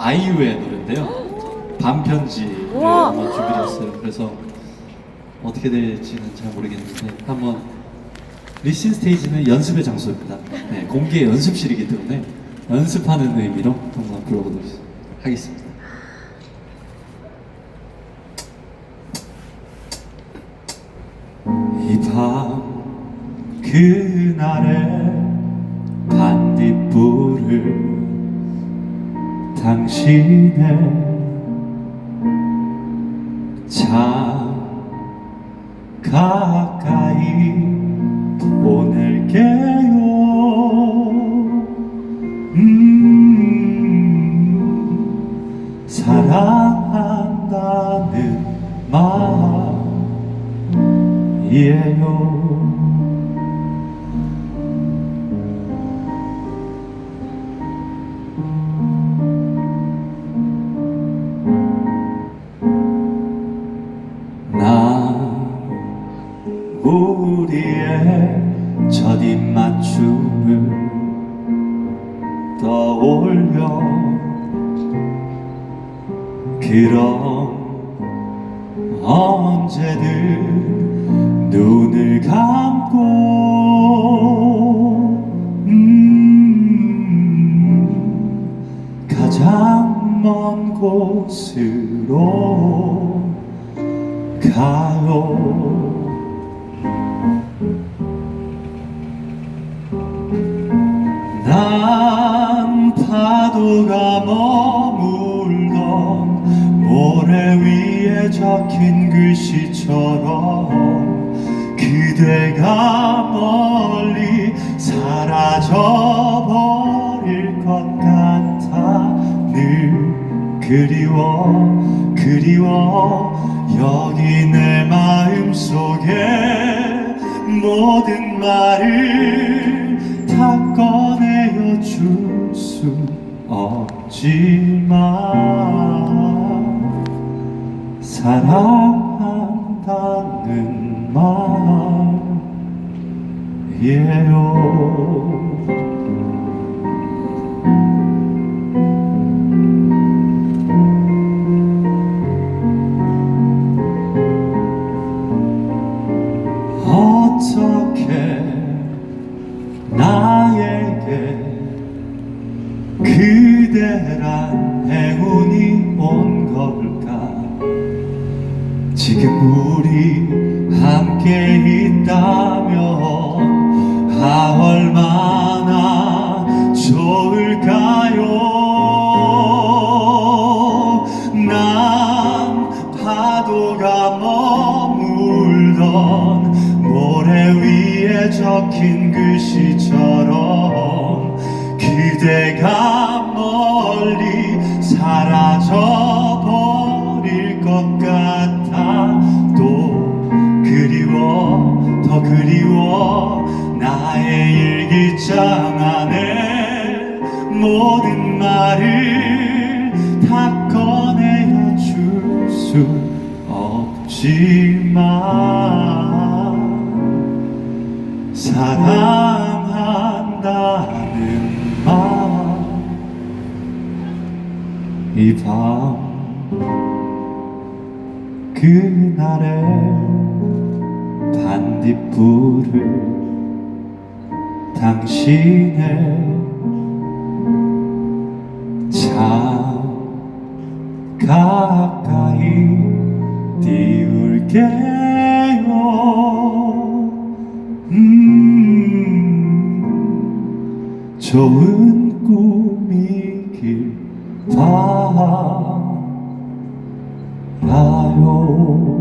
아이유의 노래인데요. 반편지를 우와. 한번 준비했어요. 그래서 어떻게 될지는 잘 모르겠는데 한번 리신 스테이지는 연습의 장소입니다. 네, 공개 연습실이기 때문에 연습하는 의미로 한번 불러보도록 하겠습니다. 이 밤 그날의 당신의 참 가까이 보낼게요. 음, 사랑한다는 마음이에요 우리의 첫 입맞춤을 떠올려. 그럼 언제든 눈을 감고 음, 가장 먼 곳으로 가요 난 파도가 머물던 모래 위에 적힌 글씨처럼 그대가 멀리 사라져 버릴 것 같아 늘 그리워 그리워. 여기 내 마음 속에 모든 말을 수 없지만 사랑한다는 말이에요. 어떻게 나에게 그대란 행운이 온 걸까? 지금 우리 함께 있다면 아 얼마나 좋을까요? 난 파도가 머물던 모래 위에 적힌 글씨처럼 그대가 멀리 사라져 버릴 것 같아 또 그리워 더 그리워 나의 일기장 안에 모든 말을 다 꺼내어 줄 수 없지만 사랑 이 밤 그날의 반딧불을 당신의 참 가까이 띄울게요. 음, 좋은 꿈이길 바 라요